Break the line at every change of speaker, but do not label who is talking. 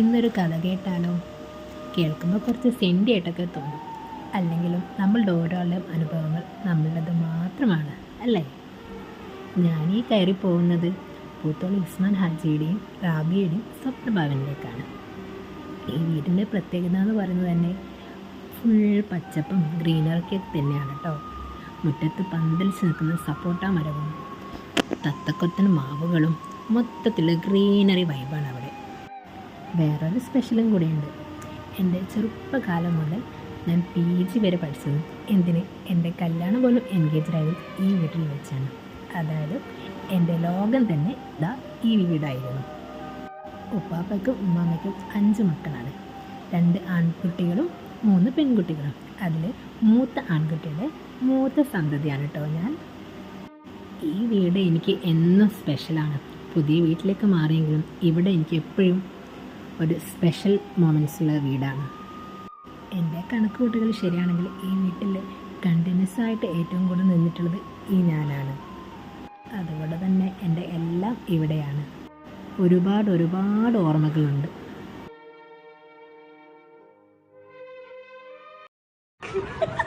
ഇന്നൊരു കഥ കേട്ടാലോ? കേൾക്കുമ്പോൾ കുറച്ച് സെന്റിയായിട്ടൊക്കെ തോന്നും. അല്ലെങ്കിലും നമ്മളുടെ ഓരോരുടെയും അനുഭവങ്ങൾ നമ്മളുടേത് മാത്രമാണ് അല്ലേ? ഞാൻ ഈ കയറി പോകുന്നത് പൂത്തോളി ഉസ്മാൻ ഹാജിയുടെയും റാബിയുടെയും സ്വപ്നഭവനിലേക്കാണ്. ഈ വീടിന്റെ പ്രത്യേകത എന്ന് പറയുന്നത് തന്നെ ഫുൾ പച്ചപ്പും ഗ്രീനറിയൊക്കെ തന്നെയാണ് കേട്ടോ മുറ്റത്ത് പന്തലിച്ച് നിൽക്കുന്ന സപ്പോട്ട മരവും തത്തക്കൊത്തൻ മാവുകളും മൊത്തത്തിൽ ഗ്രീനറി വൈബാണ് അവിടെ. വേറൊരു സ്പെഷ്യലും കൂടിയുണ്ട്. എന്റെ ചെറുപ്പകാലം മുതൽ ഞാൻ പി ജി വരെ പഠിച്ചത് എന്തിന് എന്റെ കല്യാണം പോലും എൻഗേജ്ഡ് ആയത് ഈ വീട്ടിൽ വെച്ചാണ്. അതായത് എന്റെ ലോകം തന്നെ ഇതാ ഈ വീടായിരുന്നു. ഉപ്പാപ്പയ്ക്കും ഉമ്മാമ്മയ്ക്കും അഞ്ച് മക്കളാണ്. രണ്ട് ആൺകുട്ടികളും മൂന്ന് പെൺകുട്ടികളും. അതിൽ മൂത്ത ആൺകുട്ടിയുടെ മൂത്ത സന്തതിയാണ് കേട്ടോ ഞാൻ. ഈ വീട് എനിക്ക് എന്നും സ്പെഷ്യലാണ് പുതിയ വീട്ടിലേക്ക് മാറിയെങ്കിലും ഇവിടെ എനിക്ക് എപ്പോഴും ഒരു സ്പെഷ്യൽ മൊമെന്റ്സ് ഉള്ള വീടാണ്. എന്റെ കണക്ക് കൂട്ടുകൾ ശരിയാണെങ്കിൽ ഈ വീട്ടിൽ കണ്ടിന്യൂസ് ആയിട്ട് ഏറ്റവും കൂടുതൽ നിന്നിട്ടുള്ളത് ഈ ഞാനാണ്. അതുകൊണ്ട് തന്നെ എന്റെ എല്ലാം ഇവിടെയാണ്. ഒരുപാട് ഒരുപാട് ഓർമ്മകളുണ്ട്. ha ha!